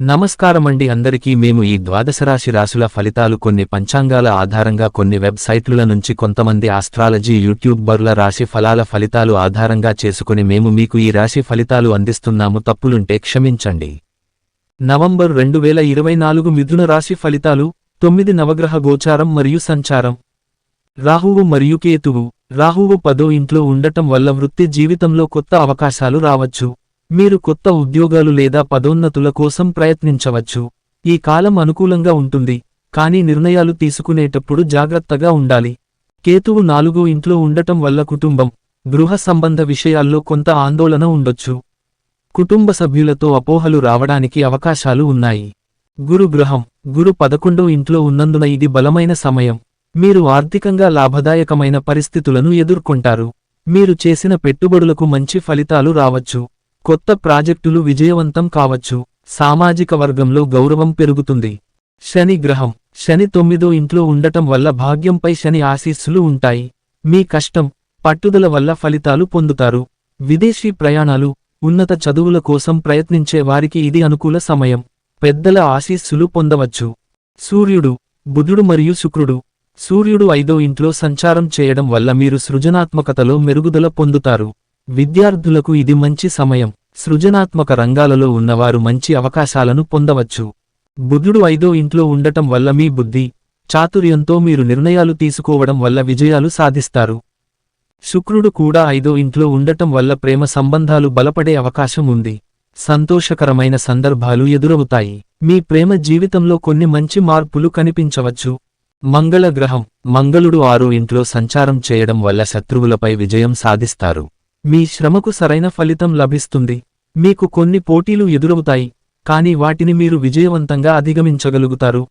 నమస్కారమండి అందరికీ మేము ఈ ద్వాదశరాశి రాశుల ఫలితాలు కొన్ని పంచాంగాల ఆధారంగా కొన్ని వెబ్సైట్ల నుంచి కొంతమంది ఆస్ట్రాలజీ యూట్యూబర్ల రాశి ఫలాల ఫలితాలు ఆధారంగా చేసుకుని మేము మీకు ఈ రాశి ఫలితాలు అందిస్తున్నాము. తప్పులుంటే క్షమించండి. నవంబర్ రెండు వేల ఇరవై నాలుగు మిథున రాశి ఫలితాలు తొమ్మిది నవగ్రహ గోచారం మరియు సంచారం. రాహువు మరియు కేతువు. రాహువు పదో ఇంట్లో ఉండటం వల్ల వృత్తి జీవితంలో కొత్త అవకాశాలు రావచ్చు. మీరు కొత్త ఉద్యోగాలు లేదా పదోన్నతుల కోసం ప్రయత్నించవచ్చు. ఈ కాలం అనుకూలంగా ఉంటుంది కానీ నిర్ణయాలు తీసుకునేటప్పుడు జాగ్రత్తగా ఉండాలి. కేతువు నాలుగు ఇంట్లో ఉండటం వల్ల కుటుంబం గృహ సంబంధ విషయాల్లో కొంత ఆందోళన ఉండొచ్చు. కుటుంబ సభ్యులతో అపోహలు రావడానికి అవకాశాలు ఉన్నాయి. గురు గృహం గురు పదకొండో ఇంట్లో ఉన్నందున ఇది బలమైన సమయం. మీరు ఆర్థికంగా లాభదాయకమైన పరిస్థితులను ఎదుర్కొంటారు. మీరు చేసిన పెట్టుబడులకు మంచి ఫలితాలు రావచ్చు. కొత్త ప్రాజెక్టులు విజయవంతం కావచ్చు. సామాజిక వర్గంలో గౌరవం పెరుగుతుంది. శని గ్రహం. శని తొమ్మిదో ఇంట్లో ఉండటం వల్ల భాగ్యంపై శని ఆశీస్సులు ఉంటాయి. మీ కష్టం పట్టుదల వల్ల ఫలితాలు పొందుతారు. విదేశీ ప్రయాణాలు ఉన్నత చదువుల కోసం ప్రయత్నించే వారికి ఇది అనుకూల సమయం. పెద్దల ఆశీస్సులు పొందవచ్చు. సూర్యుడు బుధుడు మరియు శుక్రుడు. సూర్యుడు ఐదో ఇంట్లో సంచారం చేయడం వల్ల మీరు సృజనాత్మకతలో మెరుగుదల పొందుతారు. విద్యార్థులకు ఇది మంచి సమయం. సృజనాత్మక రంగాలలో ఉన్నవారు మంచి అవకాశాలను పొందవచ్చు. బుధుడు ఐదో ఇంట్లో ఉండటం వల్ల మీ బుద్ధి చాతుర్యంతో మీరు నిర్ణయాలు తీసుకోవడం వల్ల విజయాలు సాధిస్తారు. శుక్రుడు కూడా ఐదో ఇంట్లో ఉండటం వల్ల ప్రేమ సంబంధాలు బలపడే అవకాశం ఉంది. సంతోషకరమైన సందర్భాలు ఎదురవుతాయి. మీ ప్రేమ జీవితంలో కొన్ని మంచి మార్పులు కనిపించవచ్చు. మంగళ గ్రహం మంగళుడు ఆరో ఇంట్లో సంచారం చేయడం వల్ల శత్రువులపై విజయం సాధిస్తారు. మీ శ్రమకు సరైన ఫలితం లభిస్తుంది. మీకు కొన్ని పోటీలు ఎదురవుతాయి కాని వాటిని మీరు విజయవంతంగా అధిగమించగలుగుతారు.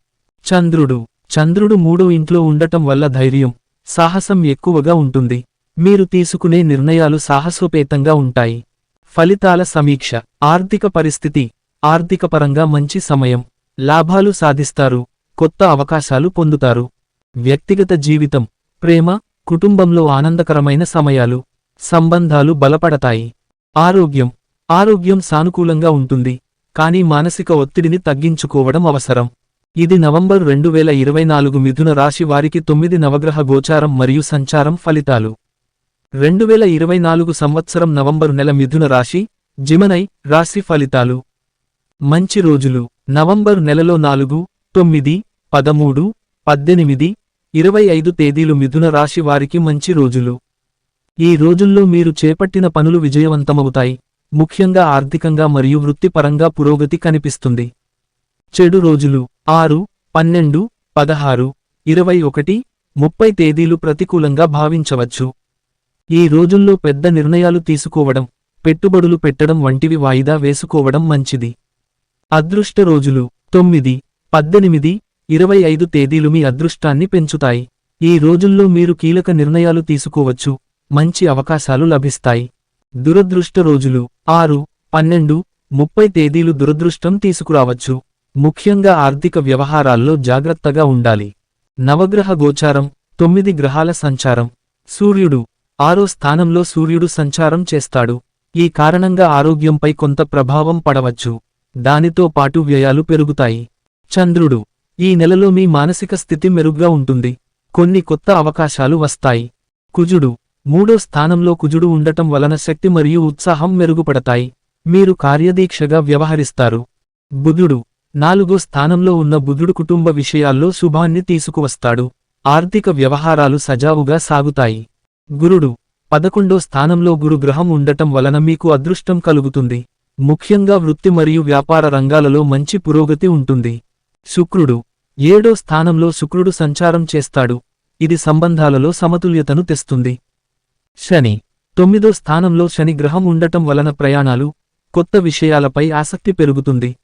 చంద్రుడు. చంద్రుడు మూడో ఇంట్లో ఉండటం వల్ల ధైర్యం సాహసం ఎక్కువగా ఉంటుంది. మీరు తీసుకునే నిర్ణయాలు సాహసోపేతంగా ఉంటాయి. ఫలితాల సమీక్ష. ఆర్థిక పరిస్థితి. ఆర్థికపరంగా మంచి సమయం. లాభాలు సాధిస్తారు కొత్త అవకాశాలు పొందుతారు. వ్యక్తిగత జీవితం. ప్రేమ కుటుంబంలో ఆనందకరమైన సమయాలు. సంబంధాలు బలపడతాయి. ఆరోగ్యం. ఆరోగ్యం సానుకూలంగా ఉంటుంది. కానీ మానసిక ఒత్తిడిని తగ్గించుకోవడం అవసరం. ఇది నవంబర్ రెండు వేల ఇరవై నాలుగు మిథున రాశి వారికి తొమ్మిది నవగ్రహ గోచారం మరియు సంచారం ఫలితాలు. రెండు వేల ఇరవై నాలుగు సంవత్సరం నవంబరు నెల మిథున రాశి జిమనై రాశి ఫలితాలు. మంచి రోజులు. నవంబరు నెలలో నాలుగు తొమ్మిది పదమూడు పద్దెనిమిది ఇరవై ఐదు తేదీలు మిథున రాశి వారికి మంచి రోజులు. ఈ రోజుల్లో మీరు చేపట్టిన పనులు విజయవంతమవుతాయి. ముఖ్యంగా ఆర్థికంగా మరియు వృత్తిపరంగా పురోగతి కనిపిస్తుంది. చెడు రోజులు. ఆరు పన్నెండు పదహారు ఇరవై ఒకటి ముప్పై తేదీలు ప్రతికూలంగా భావించవచ్చు. ఈ రోజుల్లో పెద్ద నిర్ణయాలు తీసుకోవడం పెట్టుబడులు పెట్టడం వంటివి వాయిదా వేసుకోవడం మంచిది. అదృష్ట రోజులు. తొమ్మిది పద్దెనిమిది ఇరవై ఐదు తేదీలు మీ అదృష్టాన్ని పెంచుతాయి. ఈ రోజుల్లో మీరు కీలక నిర్ణయాలు తీసుకోవచ్చు. మంచి అవకాశాలు లభిస్తాయి. దురదృష్ట రోజులు. ఆరు పన్నెండు ముప్పై తేదీలు దురదృష్టం తీసుకురావచ్చు. ముఖ్యంగా ఆర్థిక వ్యవహారాల్లో జాగ్రత్తగా ఉండాలి. నవగ్రహ గోచారం. తొమ్మిది గ్రహాల సంచారం. సూర్యుడు. ఆరో స్థానంలో సూర్యుడు సంచారం చేస్తాడు. ఈ కారణంగా ఆరోగ్యంపై కొంత ప్రభావం పడవచ్చు. దానితో పాటు వ్యయాలు పెరుగుతాయి. చంద్రుడు. ఈ నెలలో మీ మానసిక స్థితి మెరుగ్గా ఉంటుంది. కొన్ని కొత్త అవకాశాలు వస్తాయి. కుజుడు. మూడో స్థానంలో కుజుడు ఉండటం వలన శక్తి మరియు ఉత్సాహం మెరుగుపడతాయి. మీరు కార్యదీక్షగా వ్యవహరిస్తారు. బుధుడు. నాలుగో స్థానంలో ఉన్న బుధుడు కుటుంబ విషయాల్లో శుభాన్ని తీసుకువస్తాడు. ఆర్థిక వ్యవహారాలు సజావుగా సాగుతాయి. గురుడు. పదకొండో స్థానంలో గురుగ్రహం ఉండటం వలన మీకు అదృష్టం కలుగుతుంది. ముఖ్యంగా వృత్తి మరియు వ్యాపార రంగాలలో మంచి పురోగతి ఉంటుంది. శుక్రుడు. ఏడో స్థానంలో శుక్రుడు సంచారం చేస్తాడు. ఇది సంబంధాలలో సమతుల్యతను తెస్తుంది. శని. తొమ్మిదో స్థానంలో శని గ్రహం ఉండటం వలన ప్రయాణాలు కొత్త విషయాలపై ఆసక్తి పెరుగుతుంది.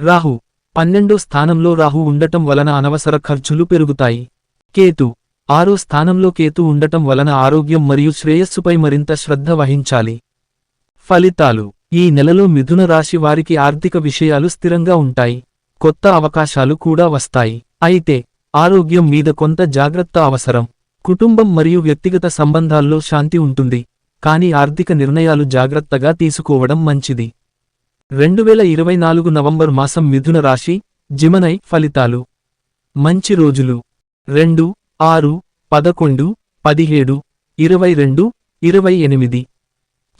రాహు. పన్నెండో స్థానంలో రాహు ఉండటం వలన అనవసర ఖర్చులు పెరుగుతాయి. కేతు. ఆరో స్థానంలో కేతు ఉండటం వలన ఆరోగ్యం మరియు శ్రేయస్సుపై మరింత శ్రద్ధ వహించాలి. ఫలితాలు. ఈ నెలలో మిథున రాశి వారికి ఆర్థిక విషయాలు స్థిరంగా ఉంటాయి. కొత్త అవకాశాలు కూడా వస్తాయి. అయితే ఆరోగ్యం మీద కొంత జాగ్రత్త అవసరం. కుటుంబం మరియు వ్యక్తిగత సంబంధాల్లో శాంతి ఉంటుంది కానీ ఆర్థిక నిర్ణయాలు జాగ్రత్తగా తీసుకోవడం మంచిది. రెండువేల ఇరవై నాలుగు నవంబర్ మాసం మిథున రాశి జిమనై ఫలితాలు. మంచి రోజులు. రెండు ఆరు పదకొండు పదిహేడు ఇరవై రెండు ఇరవై ఎనిమిది.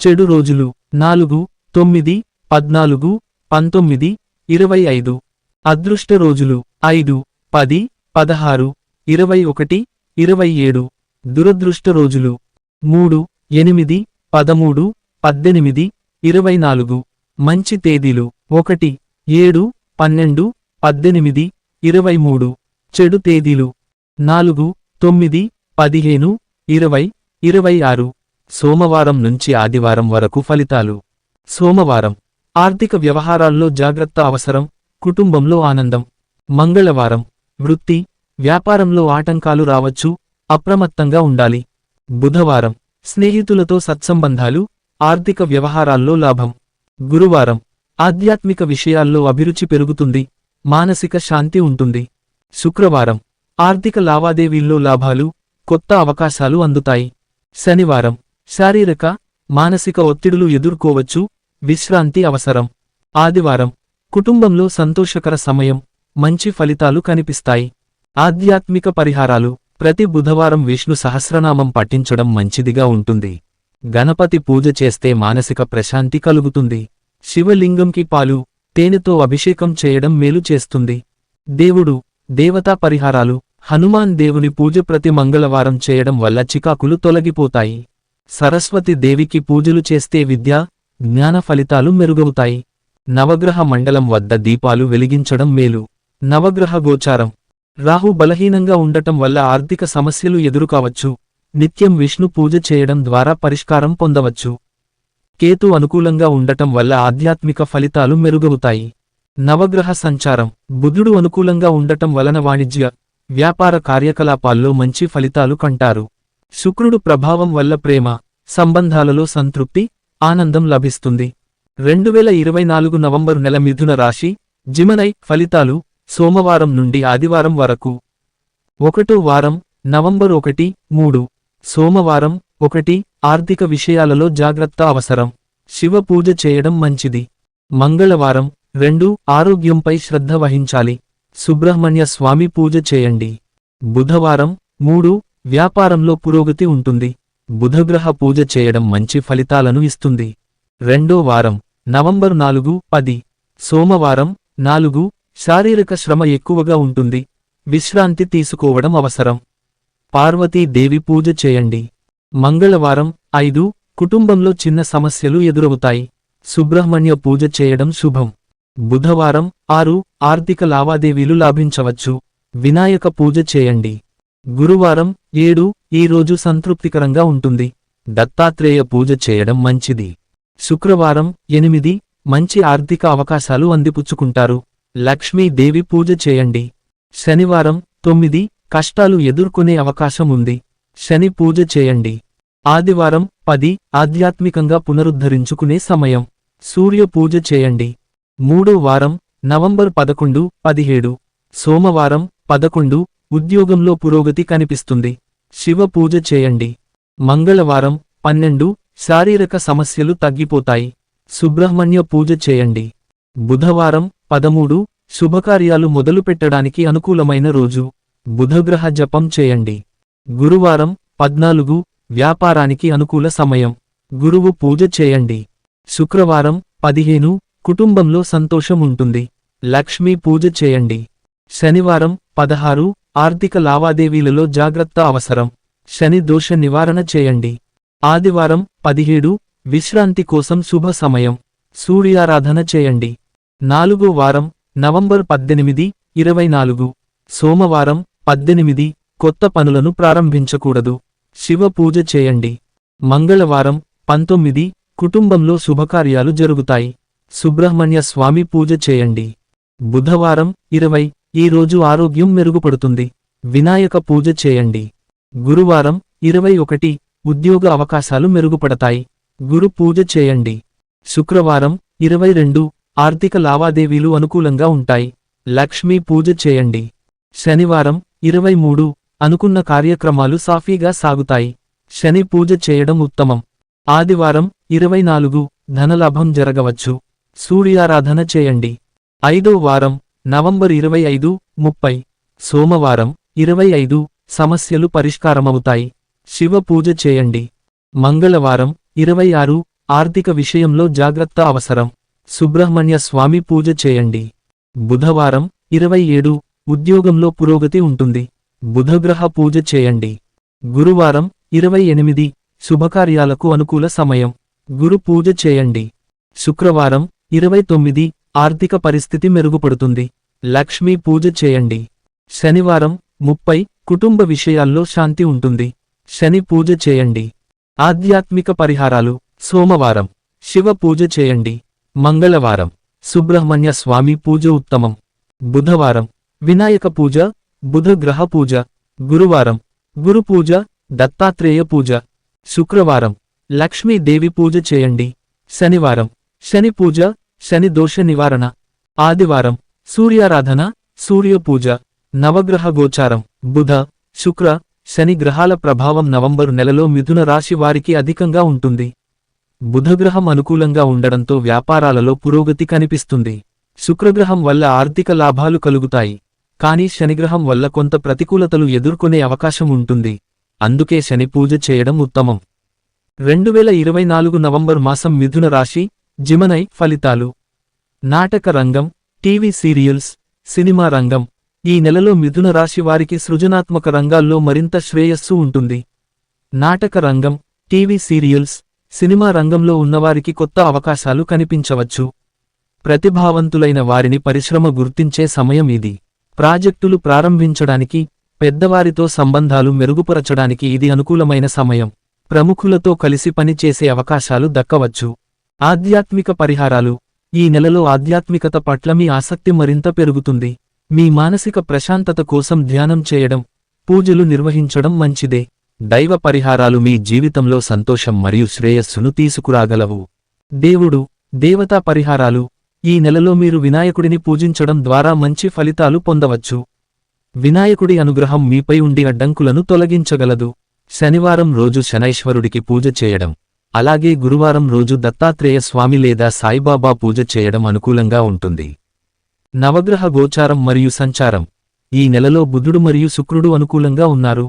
చెడు రోజులు. నాలుగు తొమ్మిది పద్నాలుగు పంతొమ్మిది ఇరవై ఐదు. అదృష్ట రోజులు. ఐదు పది పదహారు ఇరవై ఒకటి ఇరవై ఏడు. దురదృష్ట రోజులు మూడు ఎనిమిది పదమూడు పద్దెనిమిది ఇరవై నాలుగు. మంచి తేదీలు. ఒకటి ఏడు పన్నెండు పద్దెనిమిది ఇరవై మూడు. చెడు తేదీలు. నాలుగు తొమ్మిది పదిహేను ఇరవై ఇరవై ఆరు. సోమవారం నుంచి ఆదివారం వరకు ఫలితాలు. సోమవారం. ఆర్థిక వ్యవహారాల్లో జాగ్రత్త అవసరం. కుటుంబంలో ఆనందం. మంగళవారం. వృత్తి. వ్యాపారంలో ఆటంకాలు రావచ్చు అప్రమత్తంగా ఉండాలి. బుధవారం స్నేహితులతో సత్సంబంధాలు ఆర్థిక వ్యవహారాల్లో లాభం. గురువారం ఆధ్యాత్మిక విషయాల్లో అభిరుచి పెరుగుతుంది మానసిక శాంతి ఉంటుంది. శుక్రవారం ఆర్థిక లావాదేవీల్లో లాభాలు కొత్త అవకాశాలు అందుతాయి. శనివారం శారీరక మానసిక ఒత్తిడులు ఎదుర్కోవచ్చు విశ్రాంతి అవసరం. ఆదివారం కుటుంబంలో సంతోషకర సమయం మంచి ఫలితాలు కనిపిస్తాయి. ఆధ్యాత్మిక పరిహారాలు. ప్రతి బుధవారం విష్ణు సహస్రనామం పఠించడం మంచిదిగా ఉంటుంది. గణపతి పూజ చేస్తే మానసిక ప్రశాంతి కలుగుతుంది. శివలింగంకి పాలు తేనెతో అభిషేకం చేయడం మేలు చేస్తుంది. దేవుడు దేవతా పరిహారాలు హనుమాన్ దేవుని పూజ ప్రతి మంగళవారం చేయడం వల్ల చికాకులు తొలగిపోతాయి. సరస్వతి దేవికి పూజలు చేస్తే విద్య జ్ఞాన ఫలితాలు మెరుగవుతాయి. నవగ్రహ మండలం వద్ద దీపాలు వెలిగించడం మేలు. నవగ్రహ గోచారం రాహు బలహీనంగా ఉండటం వల్ల ఆర్థిక సమస్యలు ఎదురుకావచ్చు. నిత్యం విష్ణు పూజ చేయడం ద్వారా పరిష్కారం పొందవచ్చు. కేతు అనుకూలంగా ఉండటం వల్ల ఆధ్యాత్మిక ఫలితాలు మెరుగవుతాయి. నవగ్రహ సంచారం. బుధుడు అనుకూలంగా ఉండటం వలన వాణిజ్య వ్యాపార కార్యకలాపాల్లో మంచి ఫలితాలు కంటారు. శుక్రుడు ప్రభావం వల్ల ప్రేమ సంబంధాలలో సంతృప్తి ఆనందం లభిస్తుంది. రెండు వేల ఇరవై నాలుగు నవంబరు నెల మిథున రాశి జిమనై ఫలితాలు సోమవారం నుండి ఆదివారం వరకు. ఒకటో వారం నవంబర్ ఒకటి మూడు. సోమవారం ఒకటి ఆర్థిక విషయాలలో జాగ్రత్త అవసరం. శివ పూజ చేయడం మంచిది. మంగళవారం రెండు ఆరోగ్యంపై శ్రద్ధ వహించాలి. సుబ్రహ్మణ్య స్వామి పూజ చేయండి. బుధవారం మూడు వ్యాపారంలో పురోగతి ఉంటుంది. బుధగ్రహ పూజ చేయడం మంచి ఫలితాలను ఇస్తుంది. రెండో వారం నవంబర్ నాలుగు పది. సోమవారం నాలుగు శారీరక శ్రమ ఎక్కువగా ఉంటుంది. విశ్రాంతి తీసుకోవడం అవసరం. పార్వతీదేవి పూజ చేయండి. మంగళవారం ఐదు కుటుంబంలో చిన్న సమస్యలు ఎదురవుతాయి. సుబ్రహ్మణ్య పూజ చేయడం శుభం. బుధవారం ఆరు ఆర్థిక లావాదేవీలు లాభించవచ్చు. వినాయక పూజ చేయండి. గురువారం ఏడు ఈ రోజు సంతృప్తికరంగా ఉంటుంది. దత్తాత్రేయ పూజ చేయడం మంచిది. శుక్రవారం ఎనిమిది మంచి ఆర్థిక అవకాశాలు అందిపుచ్చుకుంటారు. లక్ష్మీదేవి పూజ చేయండి. శనివారం తొమ్మిది కష్టాలు ఎదుర్కొనే అవకాశం ఉంది శని పూజ చేయండి. ఆదివారం పది ఆధ్యాత్మికంగా పునరుద్ధరించుకునే సమయం. సూర్య పూజ చేయండి. మూడో వారం నవంబర్ పదకొండు పదిహేడు. సోమవారం పదకొండు ఉద్యోగంలో పురోగతి కనిపిస్తుంది. శివ పూజ చేయండి. మంగళవారం పన్నెండు శారీరక సమస్యలు తగ్గిపోతాయి. సుబ్రహ్మణ్య పూజ చేయండి. బుధవారం పదమూడు శుభకార్యాలు మొదలుపెట్టడానికి అనుకూలమైన రోజు. బుధగ్రహ జపం చేయండి. గురువారం పద్నాలుగు వ్యాపారానికి అనుకూల సమయం. గురువు పూజ చేయండి. శుక్రవారం పదిహేను కుటుంబంలో సంతోషం ఉంటుంది. లక్ష్మీ పూజ చేయండి. శనివారం పదహారు ఆర్థిక లావాదేవీలలో జాగ్రత్త అవసరం. శని దోష నివారణ చేయండి. ఆదివారం పదిహేడు విశ్రాంతి కోసం శుభ సమయం. సూర్యారాధన చేయండి. నాలుగో వారం నవంబర్ పద్దెనిమిది ఇరవై నాలుగు. సోమవారం పద్దెనిమిది కొత్త పనులను ప్రారంభించకూడదు. శివ పూజ చేయండి. మంగళవారం పంతొమ్మిది కుటుంబంలో శుభకార్యాలు జరుగుతాయి. సుబ్రహ్మణ్య స్వామి పూజ చేయండి. బుధవారం ఇరవై ఈ రోజు ఆరోగ్యం మెరుగుపడుతుంది. వినాయక పూజ చేయండి. గురువారం ఇరవై ఒకటి ఉద్యోగ అవకాశాలు మెరుగుపడతాయి. గురు పూజ చేయండి. శుక్రవారం ఇరవై రెండు ఆర్థిక లావాదేవీలు అనుకూలంగా ఉంటాయి. లక్ష్మీ పూజ చేయండి. శనివారం ఇరవై మూడు అనుకున్న కార్యక్రమాలు సాఫీగా సాగుతాయి. శని పూజ చేయడం ఉత్తమం. ఆదివారం ఇరవై నాలుగు ధనలాభం జరగవచ్చు. సూర్యారాధన చేయండి. ఐదో వారం నవంబర్ ఇరవై ఐదు ముప్పై. సోమవారం ఇరవై ఐదు సమస్యలు పరిష్కారమవుతాయి. శివ పూజ చేయండి. మంగళవారం ఇరవై ఆరు ఆర్థిక విషయంలో జాగ్రత్త అవసరం. సుబ్రహ్మణ్య స్వామి పూజ చేయండి. బుధవారం ఇరవై ఏడు ఉద్యోగంలో పురోగతి ఉంటుంది. బుధగ్రహ పూజ చేయండి. గురువారం ఇరవై ఎనిమిది శుభకార్యాలకు అనుకూల సమయం. గురు పూజ చేయండి. శుక్రవారం ఇరవై తొమ్మిది ఆర్థిక పరిస్థితి మెరుగుపడుతుంది. లక్ష్మీ పూజ చేయండి. శనివారం ముప్పై కుటుంబ విషయాల్లో శాంతి ఉంటుంది. శని పూజ చేయండి. ఆధ్యాత్మిక పరిహారాలు సోమవారం శివ పూజ చేయండి. మంగళవారం సుబ్రహ్మణ్య స్వామి పూజ ఉత్తమం. బుధవారం వినాయక పూజ బుధ గ్రహ పూజ. గురువారం గురు పూజ దత్తాత్రేయ పూజ. శుక్రవారం లక్ష్మీదేవి పూజ చేయండి. శనివారం శని పూజ శని దోష నివారణ. ఆదివారం సూర్యారాధన సూర్య పూజ. నవగ్రహ గోచారం బుధ శుక్ర శని గ్రహాల ప్రభావం నవంబరు నెలలో మిథున రాశి వారికి అధికంగా ఉంటుంది. బుధగ్రహం అనుకూలంగా ఉండడంతో వ్యాపారాలలో పురోగతి కనిపిస్తుంది. శుక్రగ్రహం వల్ల ఆర్థిక లాభాలు కలుగుతాయి. కానీ శనిగ్రహం వల్ల కొంత ప్రతికూలతలు ఎదుర్కొనే అవకాశం ఉంటుంది. అందుకే శని పూజ చేయడం ఉత్తమం. రెండు వేల ఇరవై నాలుగు నవంబర్ మాసం మిథున రాశి జిమనై ఫలితాలు. నాటక రంగం టీవీ సీరియల్స్ సినిమా రంగం. ఈ నెలలో మిథున రాశి వారికి సృజనాత్మక రంగాల్లో మరింత శ్రేయస్సు ఉంటుంది. నాటక రంగం టీవీ సీరియల్స్ సినిమా రంగంలో ఉన్నవారికి కొత్త అవకాశాలు కనిపించవచ్చు. ప్రతిభావంతులైన వారిని పరిశ్రమ గుర్తించే సమయం ఇది. ప్రాజెక్టులు ప్రారంభించడానికి పెద్దవారితో సంబంధాలు మెరుగుపరచడానికి ఇది అనుకూలమైన సమయం. ప్రముఖులతో కలిసి పనిచేసే అవకాశాలు దక్కవచ్చు. ఆధ్యాత్మిక పరిహారాలు. ఈ నెలలో ఆధ్యాత్మికత పట్ల మీ ఆసక్తి మరింత పెరుగుతుంది. మీ మానసిక ప్రశాంతత కోసం ధ్యానం చేయడం పూజలు నిర్వహించడం మంచిదే. దైవ పరిహారాలు మీ జీవితంలో సంతోషం మరియు శ్రేయస్సును తీసుకురాగలవు. దేవుడు దేవతా పరిహారాలు ఈ నెలలో మీరు వినాయకుడిని పూజించడం ద్వారా మంచి ఫలితాలు పొందవచ్చు. వినాయకుడి అనుగ్రహం మీపై ఉండి అడ్డంకులను తొలగించగలదు. శనివారం రోజు శనైశ్వరుడికి పూజ చేయడం అలాగే గురువారం రోజు దత్తాత్రేయ స్వామి లేదా సాయిబాబా పూజ చేయడం అనుకూలంగా ఉంటుంది. నవగ్రహ గోచారం మరియు సంచారం ఈ నెలలో బుధుడు మరియు శుక్రుడు అనుకూలంగా ఉన్నారు.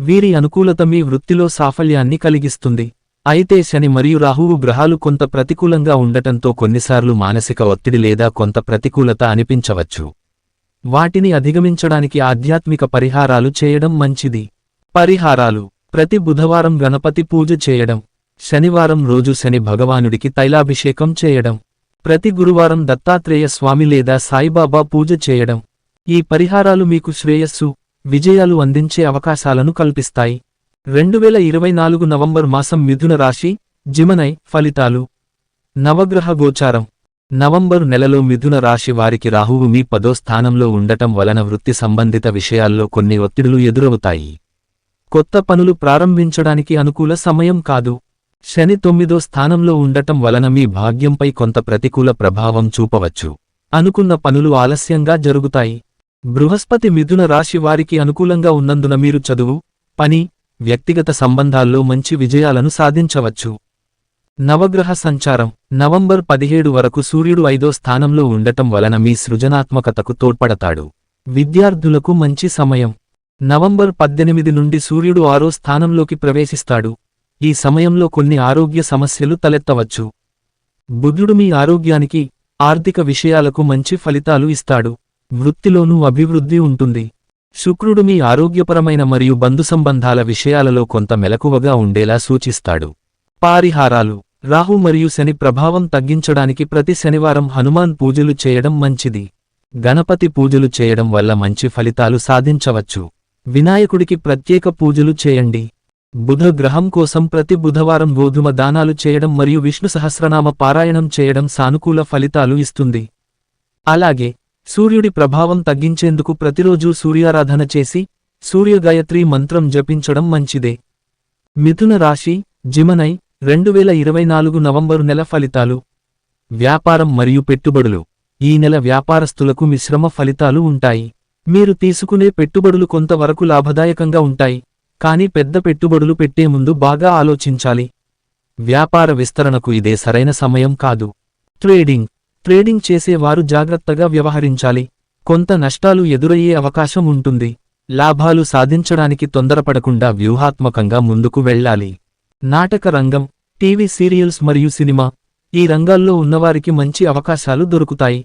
వీరి అనుకూలత మీ వృత్తిలో సాఫల్యాన్ని కలిగిస్తుంది. అయితే శని మరియు రాహువు గ్రహాలు కొంత ప్రతికూలంగా ఉండటంతో కొన్నిసార్లు మానసిక ఒత్తిడి లేదా కొంత ప్రతికూలత అనిపించవచ్చు. వాటిని అధిగమించడానికి ఆధ్యాత్మిక పరిహారాలు చేయడం మంచిది. పరిహారాలు. ప్రతి బుధవారం గణపతి పూజ చేయడం. శనివారం రోజు శని భగవానుడికి తైలాభిషేకం చేయడం. ప్రతి గురువారం దత్తాత్రేయ స్వామి లేదా సాయిబాబా పూజ చేయడం. ఈ పరిహారాలు మీకు శ్రేయస్సు. విజయాలు అందించే అవకాశాలను కల్పిస్తాయి. రెండు వేల ఇరవై నాలుగు నవంబర్ మాసం మిథున రాశి జిమనై ఫలితాలు. నవగ్రహ గోచారం. నవంబరు నెలలో మిథున రాశి వారికి రాహువు మీ పదో స్థానంలో ఉండటం వలన వృత్తి సంబంధిత విషయాల్లో కొన్ని ఒత్తిడులు ఎదురవుతాయి. కొత్త పనులు ప్రారంభించడానికి అనుకూల సమయం కాదు. శని తొమ్మిదో స్థానంలో ఉండటం వలన మీ భాగ్యంపై కొంత ప్రతికూల ప్రభావం చూపవచ్చు. అనుకున్న పనులు ఆలస్యంగా జరుగుతాయి. బృహస్పతి మిథున రాశి వారికి అనుకూలంగా ఉన్నందున మీరు చదువు పని వ్యక్తిగత సంబంధాల్లో మంచి విజయాలను సాధించవచ్చు. నవగ్రహ సంచారం నవంబర్ పదిహేడు వరకు సూర్యుడు ఐదో స్థానంలో ఉండటం వలన మీ సృజనాత్మకతకు తోడ్పడతాడు. విద్యార్థులకు మంచి సమయం. నవంబర్ పద్దెనిమిది నుండి సూర్యుడు ఆరో స్థానంలోకి ప్రవేశిస్తాడు. ఈ సమయంలో కొన్ని ఆరోగ్య సమస్యలు తలెత్తవచ్చు. బుధుడు మీ ఆరోగ్యానికి ఆర్థిక విషయాలకు మంచి ఫలితాలు ఇస్తాడు. వృత్తిలోనూ అభివృద్ధి ఉంటుంది. శుక్రుడు మీ ఆరోగ్యపరమైన మరియు బంధు సంబంధాల విషయాలలో కొంత మెలకువగా ఉండేలా సూచిస్తాడు. పారిహారాలు. రాహు మరియు శని ప్రభావం తగ్గించడానికి ప్రతి శనివారం హనుమాన్ పూజలు చేయడం మంచిది. గణపతి పూజలు చేయడం వల్ల మంచి ఫలితాలు సాధించవచ్చు. వినాయకుడికి ప్రత్యేక పూజలు చేయండి. బుధ గ్రహం కోసం ప్రతి బుధవారం గోధుమ దానాలు చేయడం మరియు విష్ణు సహస్రనామ పారాయణం చేయడం సానుకూల ఫలితాలు ఇస్తుంది. అలాగే సూర్యుడి ప్రభావం తగ్గించేందుకు ప్రతిరోజూ సూర్యారాధన చేసి సూర్యగాయత్రి మంత్రం జపించడం మంచిదే. మిథున రాశి జిమనై రెండు వేల ఇరవై నాలుగు నవంబరు నెల ఫలితాలు. వ్యాపారం మరియు పెట్టుబడులు. ఈ నెల వ్యాపారస్తులకు మిశ్రమ ఫలితాలు ఉంటాయి. మీరు తీసుకునే పెట్టుబడులు కొంతవరకు లాభదాయకంగా ఉంటాయి. కానీ పెద్ద పెట్టుబడులు పెట్టే ముందు బాగా ఆలోచించాలి. వ్యాపార విస్తరణకు ఇదే సరైన సమయం కాదు. ట్రేడింగ్. ట్రేడింగ్ చేసేవారు జాగ్రత్తగా వ్యవహరించాలి. కొంత నష్టాలు ఎదురయ్యే అవకాశం ఉంటుంది. లాభాలు సాధించడానికి తొందరపడకుండా వ్యూహాత్మకంగా ముందుకు వెళ్ళాలి. నాటక రంగం టీవీ సీరియల్స్ మరియు సినిమా ఈ రంగాల్లో ఉన్నవారికి మంచి అవకాశాలు దొరుకుతాయి.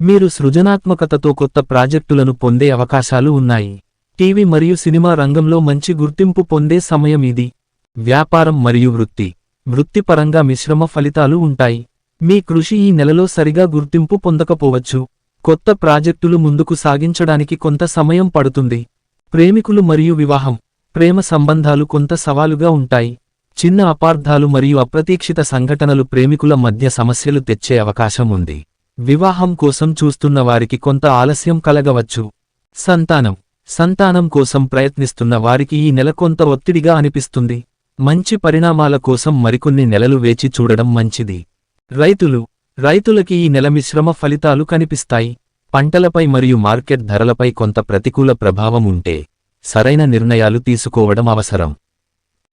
మీరు సృజనాత్మకతతో కొత్త ప్రాజెక్టులను పొందే అవకాశాలు ఉన్నాయి. టీవీ మరియు సినిమా రంగంలో మంచి గుర్తింపు పొందే సమయం ఇది. వ్యాపారం మరియు వృత్తి. వృత్తిపరంగా మిశ్రమ ఫలితాలు ఉంటాయి. మీ కృషి ఈ నెలలో సరిగా గుర్తింపు పొందకపోవచ్చు. కొత్త ప్రాజెక్టులు ముందుకు సాగించడానికి కొంత సమయం పడుతుంది. ప్రేమికులు మరియు వివాహం ప్రేమ సంబంధాలు కొంత సవాలుగా ఉంటాయి. చిన్న అపార్థాలు మరియు అప్రతీక్షిత సంఘటనలు ప్రేమికుల మధ్య సమస్యలు తెచ్చే అవకాశం ఉంది. వివాహం కోసం చూస్తున్న వారికి కొంత ఆలస్యం కలగవచ్చు. సంతానం సంతానం కోసం ప్రయత్నిస్తున్న వారికి ఈ నెల కొంత ఒత్తిడిగా అనిపిస్తుంది. మంచి పరిణామాల కోసం మరికొన్ని నెలలు వేచి చూడడం మంచిది. రైతులు రైతులకి ఈ నెల మిశ్రమ ఫలితాలు కనిపిస్తాయి. పంటలపై మరియు మార్కెట్ ధరలపై కొంత ప్రతికూల ప్రభావం ఉంటే సరైన నిర్ణయాలు తీసుకోవడం అవసరం.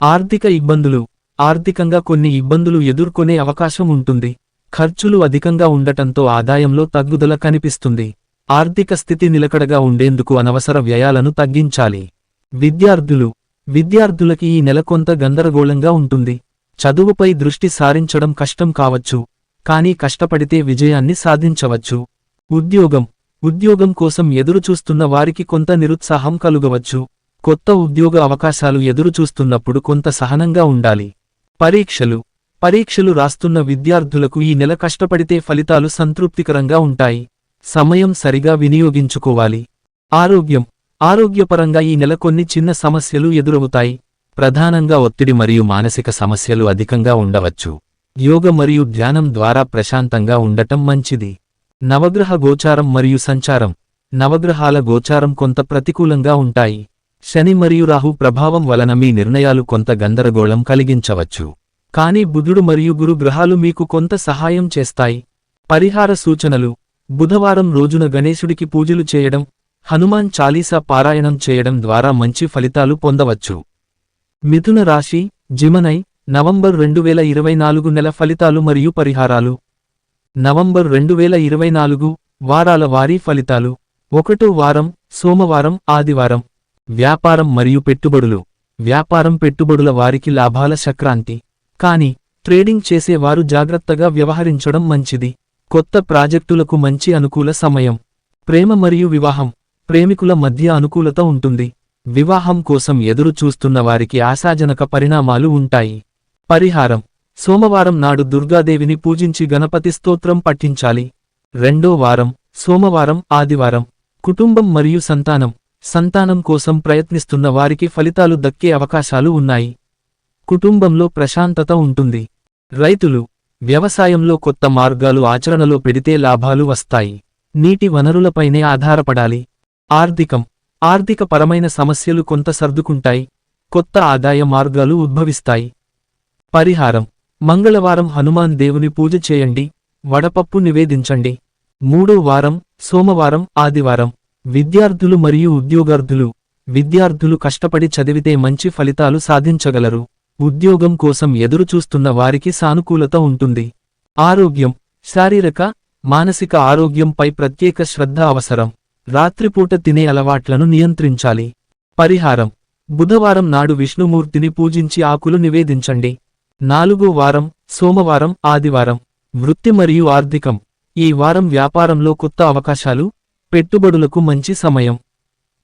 ఆర్థిక ఇబ్బందులు ఆర్థికంగా కొన్ని ఇబ్బందులు ఎదుర్కొనే అవకాశం ఉంటుంది. ఖర్చులు అధికంగా ఉండటంతో ఆదాయంలో తగ్గుదల కనిపిస్తుంది. ఆర్థిక స్థితి నిలకడగా ఉండేందుకు అనవసర వ్యయాలను తగ్గించాలి. విద్యార్థులు విద్యార్థులకి ఈ నెల కొంత గందరగోళంగా ఉంటుంది. చదువుపై దృష్టి సారించడం కష్టం కావచ్చు కానీ కష్టపడితే విజయాన్ని సాధించవచ్చు. ఉద్యోగం. ఉద్యోగం కోసం ఎదురుచూస్తున్న వారికి కొంత నిరుత్సాహం కలుగవచ్చు. కొత్త ఉద్యోగ అవకాశాలు ఎదురుచూస్తున్నప్పుడు కొంత సహనంగా ఉండాలి. పరీక్షలు. పరీక్షలు రాస్తున్న విద్యార్థులకు ఈ నెల కష్టపడితే ఫలితాలు సంతృప్తికరంగా ఉంటాయి. సమయం సరిగా వినియోగించుకోవాలి. ఆరోగ్యం. ఆరోగ్యపరంగా ఈ నెల కొన్ని చిన్న సమస్యలు ఎదురవుతాయి. ప్రధానంగా ఒత్తిడి మరియు మానసిక సమస్యలు అధికంగా ఉండవచ్చు. యోగ మరియు ధ్యానం ద్వారా ప్రశాంతంగా ఉండటం మంచిది. నవగ్రహ గోచారం మరియు సంచారం. నవగ్రహాల గోచారం కొంత ప్రతికూలంగా ఉంటాయి. శని మరియు రాహు ప్రభావం వలన మీ నిర్ణయాలు కొంత గందరగోళం కలిగించవచ్చు. కానీ బుధుడు మరియు గురు గ్రహాలు మీకు కొంత సహాయం చేస్తాయి. పరిహార సూచనలు. బుధవారం రోజున గణేశుడికి పూజలు చేయడం హనుమాన్ చాలీసా పారాయణం చేయడం ద్వారా మంచి ఫలితాలు పొందవచ్చు. మిథున రాశి జిమనై నవంబర్ రెండు వేల ఇరవై నాలుగు నెల ఫలితాలు మరియు పరిహారాలు. నవంబర్ రెండు వేల ఇరవై నాలుగు వారాల వారీ ఫలితాలు. ఒకటో వారం సోమవారం ఆదివారం. వ్యాపారం మరియు పెట్టుబడులు. వ్యాపారం పెట్టుబడుల వారికి లాభాల సంక్రాంతి. కానీ ట్రేడింగ్ చేసేవారు జాగ్రత్తగా వ్యవహరించడం మంచిది. కొత్త ప్రాజెక్టులకు మంచి అనుకూల సమయం. ప్రేమ మరియు వివాహం. ప్రేమికుల మధ్య అనుకూలత ఉంటుంది. వివాహం కోసం ఎదురు చూస్తున్న వారికి ఆశాజనక పరిణామాలు ఉంటాయి. పరిహారం. సోమవారం నాడు దుర్గాదేవిని పూజించి గణపతి స్తోత్రం పఠించాలి. రెండో వారం. సోమవారం ఆదివారం. కుటుంబం మరియు సంతానం. సంతానం కోసం ప్రయత్నిస్తున్న వారికి ఫలితాలు దక్కే అవకాశాలు ఉన్నాయి. కుటుంబంలో ప్రశాంతత ఉంటుంది. రైతులు. వ్యవసాయంలో కొత్త మార్గాలు ఆచరణలో పెడితే లాభాలు వస్తాయి. నీటి వనరులపైనే ఆధారపడాలి. ఆర్థికం. ఆర్థిక పరమైన సమస్యలు కొంత సర్దుకుంటాయి కొత్త ఆదాయ మార్గాలు ఉద్భవిస్తాయి. పరిహారం. మంగళవారం హనుమాన్ దేవుని పూజ చేయండి వడపప్పు నివేదించండి. మూడో వారం సోమవారం ఆదివారం. విద్యార్థులు మరియు ఉద్యోగార్థులు. విద్యార్థులు కష్టపడి చదివితే మంచి ఫలితాలు సాధించగలరు. ఉద్యోగం కోసం ఎదురుచూస్తున్న వారికి సానుకూలత ఉంటుంది. ఆరోగ్యం. శారీరక మానసిక ఆరోగ్యంపై ప్రత్యేక శ్రద్ధ అవసరం. రాత్రిపూట తినే అలవాట్లను నియంత్రించాలి. పరిహారం. బుధవారం నాడు విష్ణుమూర్తిని పూజించి ఆకులు నివేదించండి. నాలుగో వారం సోమవారం ఆదివారం. వృత్తి మరియు ఆర్థికం. ఈ వారం వ్యాపారంలో కొత్త అవకాశాలు పెట్టుబడులకు మంచి సమయం.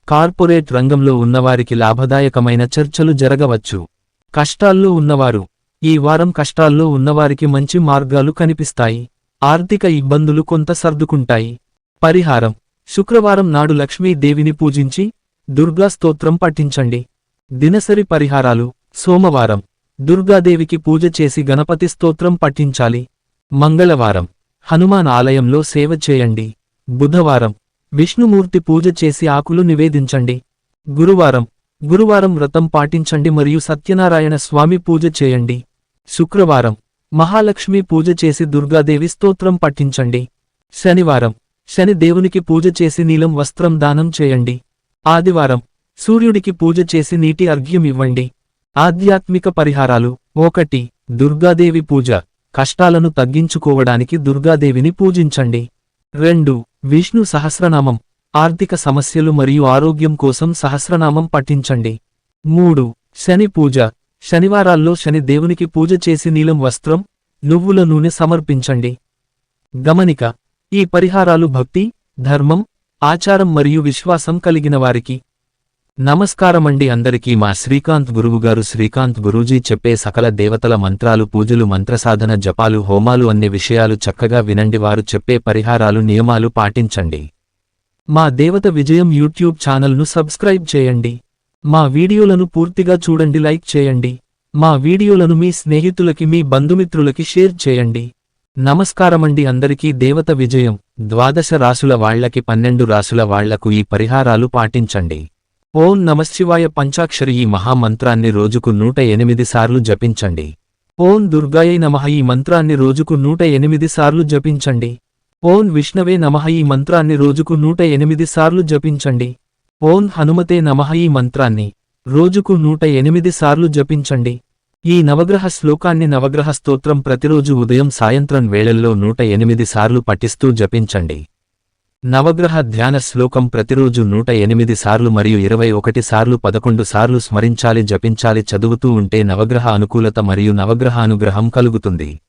కార్పొరేట్ రంగంలో ఉన్నవారికి లాభదాయకమైన చర్చలు జరగవచ్చు. కష్టాల్లో ఉన్నవారు. ఈ వారం కష్టాల్లో ఉన్నవారికి మంచి మార్గాలు కనిపిస్తాయి. ఆర్థిక ఇబ్బందులు కొంత సర్దుకుంటాయి. పరిహారం. శుక్రవారం నాడు లక్ష్మీదేవిని పూజించి దుర్గా స్తోత్రం పఠించండి. దినసరి పరిహారాలు. సోమవారం. దుర్గాదేవికి పూజ చేసి గణపతి స్తోత్రం పఠించాలి. మంగళవారం. హనుమాన్ ఆలయంలో సేవ చేయండి. బుధవారం. విష్ణుమూర్తి పూజ చేసి ఆకులు నివేదించండి. గురువారం. గురువారం వ్రతం పాటించండి మరియు సత్యనారాయణ స్వామి పూజ చేయండి. శుక్రవారం. మహాలక్ష్మి పూజ చేసి దుర్గాదేవి స్తోత్రం పఠించండి. శనివారం. శని దేవునికి పూజ చేసి నీలం వస్త్రం దానం చేయండి. ఆదివారం సూర్యుడికి పూజ చేసి నీటి అర్ఘ్యం ఇవ్వండి. ఆధ్యాత్మిక పరిహారాలు. ఒకటి దుర్గాదేవి పూజ. కష్టాలను తగ్గించుకోవడానికి దుర్గాదేవిని పూజించండి. రెండు విష్ణు సహస్రనామం. ఆర్థిక సమస్యలు మరియు ఆరోగ్యం కోసం సహస్రనామం పఠించండి. మూడు శని పూజ. శనివారాల్లో శని దేవునికి పూజ చేసి నీలం వస్త్రం నువ్వుల నూనె సమర్పించండి. గమనిక ఈ పరిహారాలు భక్తి ధర్మం ఆచారం మరియు విశ్వాసం కలిగిన వారికి. నమస్కారమండి అందరికీ మా శ్రీకాంత్ గురువుగారు శ్రీకాంత్ గురూజీ చెప్పే సకల దేవతల మంత్రాలు పూజలు మంత్రసాధన జపాలు హోమాలు అన్ని విషయాలు చక్కగా వినండి. వారు చెప్పే పరిహారాలు నియమాలు పాటించండి. మా దేవత విజయం యూట్యూబ్ ఛానల్ను సబ్స్క్రైబ్ చేయండి. మా వీడియోలను పూర్తిగా చూడండి. లైక్ చేయండి. మా వీడియోలను మీ స్నేహితులకి మీ బంధుమిత్రులకి షేర్ చేయండి. నమస్కారమండి అందరికీ దేవత విజయం. ద్వాదశ రాసుల వాళ్ళకి పన్నెండు రాసుల వాళ్ళకు ఈ పరిహారాలు పాటించండి. ఓం నమశివాయ పంచాక్షరి ఈ మహామంత్రాన్ని రోజుకు నూట ఎనిమిది సార్లు జపించండి. ఓం దుర్గాయై నమః ఈ మంత్రాన్ని రోజుకు నూట ఎనిమిది సార్లు జపించండి. ఓం విష్ణవే నమః ఈ మంత్రాన్ని రోజుకు నూట ఎనిమిది సార్లు జపించండి. ఓం హనుమతే నమః ఈ మంత్రాన్ని రోజుకు నూట ఎనిమిది సార్లు జపించండి. ఈ నవగ్రహ శ్లోకాన్ని నవగ్రహ స్తోత్రం ప్రతిరోజు ఉదయం సాయంత్రం వేళల్లో నూట ఎనిమిది సార్లు పఠిస్తూ జపించండి. నవగ్రహ ధ్యాన శ్లోకం ప్రతిరోజు నూట ఎనిమిది సార్లు మరియు ఇరవై ఒకటి సార్లు పదకొండు సార్లు స్మరించాలి జపించాలి చదువుతూ ఉంటే నవగ్రహ అనుకూలత మరియు నవగ్రహ అనుగ్రహం కలుగుతుంది.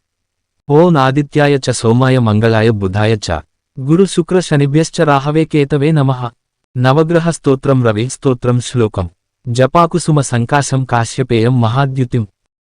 ఓం ఆదిత్యాయ చ సోమాయ మంగళాయ బుధాయ చ. గురు శుక్ర శనిభ్యశ్చ రాహవే కేతవే నమః. నవగ్రహ స్తోత్రం రవి స్తోత్రం శ్లోకం. జపాకుసుమ సంకాశం కాశ్యపేయం మహాద్యుతిం.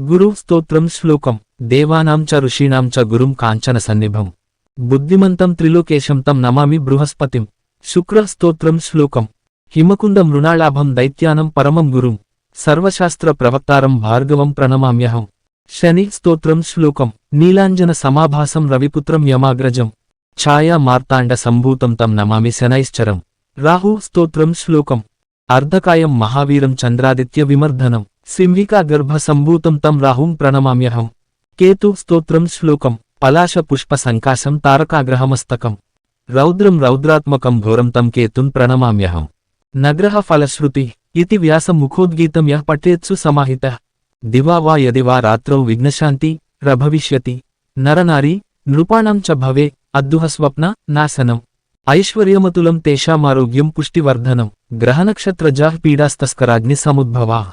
గురు స్తోత్రం శ్లోకం. దేవానాం చ ఋషీణాం చ గురుం కాంచన సన్నిభం. బుద్ధిమంతం త్రిలోకేశం తం నమామి బృహస్పతిం. శుక్ర స్తోత్రం శ్లోకం. హిమకుంద మృణాళాభం దైత్యానం పరమం గురుం. సర్వశాస్త్ర ప్రవక్తారం భార్గవం ప్రణమామ్యహం. శని స్తోత్రం శ్లోకం. నీలాంజన సమాభాసం రవిపుత్రం యమాగ్రజం. ఛాయా మార్తాండ సంభూతం తం నమామి శనైశ్చరం. రాహు స్తోత్రం శ్లోకం. అర్ధకాయం మహావీరం చంద్రాదిత్య విమర్ధనం. సింహికా గర్భ సంభూతం తం రాహుం ప్రణమామ్యహం. కేతు స్తోత్రం శ్లోకం. పలాశ పుష్ప సంకాశం తారకాగ్రహమస్తకం. రౌద్రం రౌద్రాత్మకం ఘోరం తం కేతున్ ప్రణమామ్యహం. నగ్రహ ఫలశ్రుతి ఇది వ్యాస ముఖోద్గీతం యః పఠేత్సు సమాహిత. దివా వా యది వా రాత్రౌ విఘ్నశాంతి రభవిష్యతి నరనారీ నృపాణం చ భవే అద్దుహ స్వప్న నాశనం. ఐశ్వర్యమతులం తేషామారోగ్యం పుష్టివర్ధనం. గ్రహనక్షత్రజాః పీడాస్తస్కరాగ్ని సముద్భవా.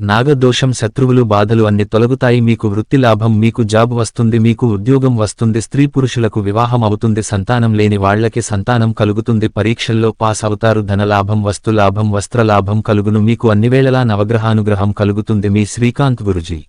నాగదోషం శత్రువులు బాధలు అన్ని తొలగుతాయి. మీకు వృత్తి లాభం మీకు జాబ్ వస్తుంది మీకు ఉద్యోగం వస్తుంది స్త్రీ పురుషులకు వివాహం అవుతుంది సంతానం లేని వాళ్ళకి సంతానం కలుగుతుంది పరీక్షల్లో పాస్ అవుతారు ధనలాభం వస్తులాభం వస్త్రలాభం కలుగును మీకు అన్నివేళలా నవగ్రహానుగ్రహం కలుగుతుంది. మీ శ్రీకాంత్ గురుజీ.